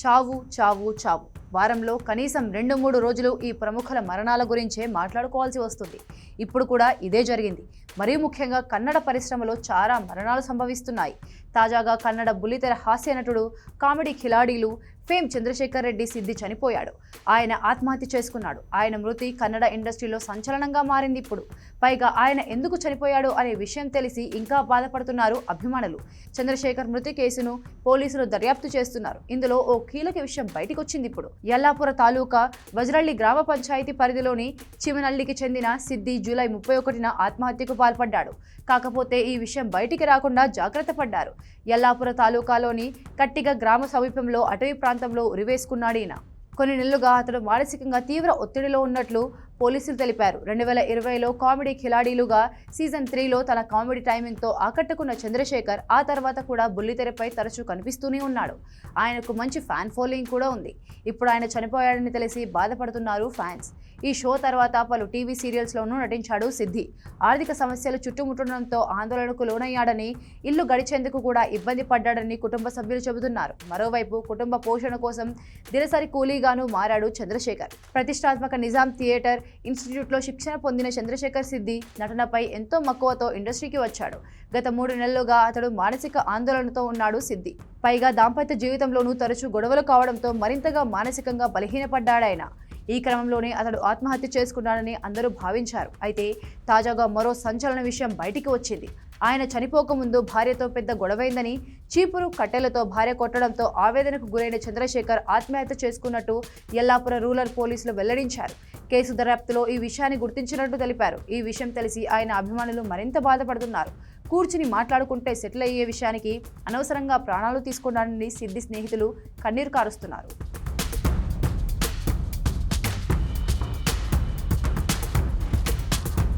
చావు చావు చావు. వారంలో కనీసం రెండు మూడు రోజులు ఈ ప్రముఖుల మరణాల గురించే మాట్లాడుకోవాల్సి వస్తుంది. ఇప్పుడు కూడా ఇదే జరిగింది. మరీ ముఖ్యంగా కన్నడ పరిశ్రమలో చాలా మరణాలు సంభవిస్తున్నాయి. తాజాగా కన్నడ బుల్లితెర హాస్య నటుడు కామెడీ ఖిలాడీలు ఫేమ్ చంద్రశేఖర్ రెడ్డి సిద్ధి చనిపోయాడు. ఆయన ఆత్మహత్య చేసుకున్నాడు. ఆయన మృతి కన్నడ ఇండస్ట్రీలో సంచలనంగా మారింది ఇప్పుడు. పైగా ఆయన ఎందుకు చనిపోయాడు అనే విషయం తెలిసి ఇంకా బాధపడుతున్నారు అభిమానులు. చంద్రశేఖర్ మృతి కేసును పోలీసులు దర్యాప్తు చేస్తున్నారు. ఇందులో ఓ కీలక విషయం బయటికి వచ్చింది ఇప్పుడు. యల్లాపుర తాలూకా వజ్రల్లి గ్రామ పంచాయతీ పరిధిలోని చిమనల్లికి చెందిన సిద్ధి జూలై ముప్పై ఒకటిన ఆత్మహత్యకు పాల్పడ్డాడు. కాకపోతే ఈ విషయం బయటికి రాకుండా జాగ్రత్త పడ్డారు. యల్లాపుర తాలూకాలోని కట్టిగ గ్రామ సమీపంలో అటవీ ప్రాంతం ప్రాంతంలో ఉరివేసుకున్నాడు ఈయన. కొన్ని నెలలుగా అతడు మానసికంగా తీవ్ర ఒత్తిడిలో ఉన్నట్లు పోలీసులు తెలిపారు. రెండు వేల ఇరవైలో కామెడీ ఖిలాడీలుగా సీజన్ త్రీలో తన కామెడీ టైమింగ్తో ఆకట్టుకున్న చంద్రశేఖర్ ఆ తర్వాత కూడా బుల్లితెరపై తరచూ కనిపిస్తూనే ఉన్నాడు. ఆయనకు మంచి ఫ్యాన్ ఫాలోయింగ్ కూడా ఉంది. ఇప్పుడు ఆయన చనిపోయాడని తెలిసి బాధపడుతున్నారు ఫ్యాన్స్. ఈ షో తర్వాత పలు టీవీ సీరియల్స్లోనూ నటించాడు సిద్ధి. ఆర్థిక సమస్యలు చుట్టుముట్టడంతో ఆందోళనకు లోనయ్యాడని ఇల్లు గడిచేందుకు కూడా ఇబ్బంది పడ్డాడని కుటుంబ సభ్యులు చెబుతున్నారు. మరోవైపు కుటుంబ పోషణ కోసం దినసరి కూలీగాను మారాడు చంద్రశేఖర్. ప్రతిష్టాత్మక నిజాం థియేటర్ ఇన్స్టిట్యూట్లో శిక్షణ పొందిన చంద్రశేఖర్ సిద్ధి నటనపై ఎంతో మక్కువతో ఇండస్ట్రీకి వచ్చాడు. గత మూడు నెలలుగా అతడు మానసిక ఆందోళనతో ఉన్నాడు సిద్ధి. పైగా దాంపత్య జీవితంలోనూ తరచూ గొడవలు కావడంతో మరింతగా మానసికంగా బలహీనపడ్డాడాయన. ఈ క్రమంలోనే అతడు ఆత్మహత్య చేసుకున్నాడని అందరూ భావించారు. అయితే తాజాగా మరో సంచలన విషయం బయటికి వచ్చింది. ఆయన చనిపోకముందు భార్యతో పెద్ద గొడవైందని చీపురు కట్టెలతో భార్య కొట్టడంతో ఆవేదనకు గురైన చంద్రశేఖర్ ఆత్మహత్య చేసుకున్నట్టు ఎల్లాపుర రూరల్ పోలీసులు వెల్లడించారు. కేసు దర్యాప్తులో ఈ విషయాన్ని గుర్తించినట్టు తెలిపారు. ఈ విషయం తెలిసి ఆయన అభిమానులు మరింత బాధపడుతున్నారు. కూర్చుని మాట్లాడుకుంటే సెటిల్ అయ్యే విషయానికి అనవసరంగా ప్రాణాలు తీసుకున్నాడని సిద్ధి స్నేహితులు కన్నీరు కారుస్తున్నారు.